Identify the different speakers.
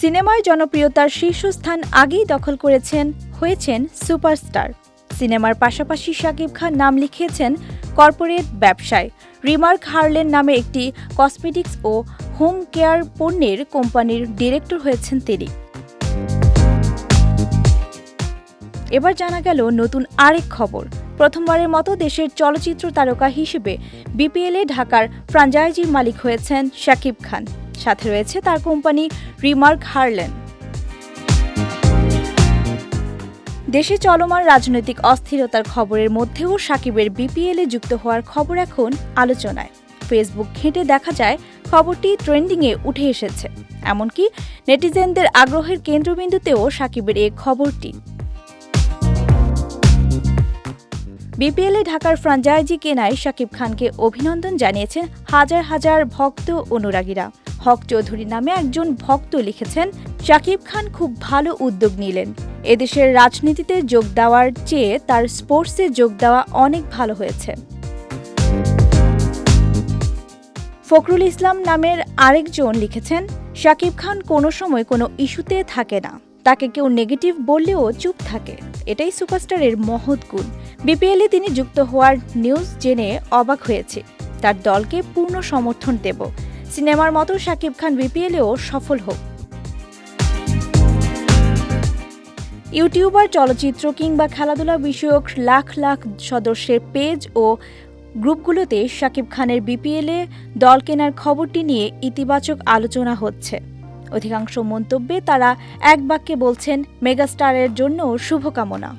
Speaker 1: সিনেমায় জনপ্রিয়তার শীর্ষস্থান আগেই দখল করেছেন, হয়েছেন সুপারস্টার। সিনেমার পাশাপাশি শাকিব খান নাম লিখিয়েছেন, কর্পোরেট ব্যবসায়। রিমার্ক হার্লেন নামে একটি কসমেটিক্স ও হোম কেয়ার পণ্যের কোম্পানির ডিরেক্টর হয়েছেন তিনি। এবার জানা গেল নতুন আরেক খবর। প্রথমবারের মতো দেশের চলচ্চিত্র তারকা হিসেবে বিপিএলে ঢাকার ফ্রাঞ্চাইজির মালিক হয়েছেন শাকিব খান। সাথে রয়েছে তার কোম্পানি রিমার্ক হার্লেন। দেশে চলমান রাজনৈতিক অস্থিরতার খবরের মধ্যেও সাকিবের বিপিএলে যুক্ত হওয়ার খবর এখন আলোচনায়। ফেসবুক ঘেঁটে দেখা যায়, খবরটি ট্রেন্ডিংয়ে উঠে এসেছে। এমনকি নেটিজেনদের আগ্রহের কেন্দ্রবিন্দুতেও সাকিবের এই খবরটি। বিপিএলে ঢাকার ফ্রাঞ্চাইজি কেনায় শাকিব খানকে অভিনন্দন জানিয়েছেন হাজার হাজার ভক্ত অনুরাগীরা। হক চৌধুরী নামে একজন ভক্ত লিখেছেন, শাকিব খান খুব ভালো উদ্যোগ নিলেন। এদেশের রাজনীতিতে যোগ দেওয়ার চেয়ে তার স্পোর্টসে যোগ দেওয়া অনেক ভালো হয়েছে। ফখরুল ইসলাম নামের আরেকজন লিখেছেন, শাকিব খান কোনো সময় কোনো ইস্যুতে থাকে না। তাকে কেউ নেগেটিভ বললেও চুপ থাকে। এটাই সুপারস্টারের মহৎ গুণ। বিপিএলে তিনি যুক্ত হওয়ার নিউজ জেনে অবাক হয়েছে। তার দলকে পূর্ণ সমর্থন দেব। সিনেমার মতো শাকিব খান বিপিএলেও সফল হোক। ইউটিউবার, চলচ্চিত্র কিংবা খেলাধুলা বিষয়ক লাখ লাখ সদস্যের পেজ ও গ্রুপগুলোতে শাকিব খানের বিপিএলে দল কেনার খবরটি নিয়ে ইতিবাচক আলোচনা হচ্ছে। অধিকাংশ মন্তব্যে তারা এক বাক্যে বলছেন মেগাস্টারের জন্য শুভকামনা।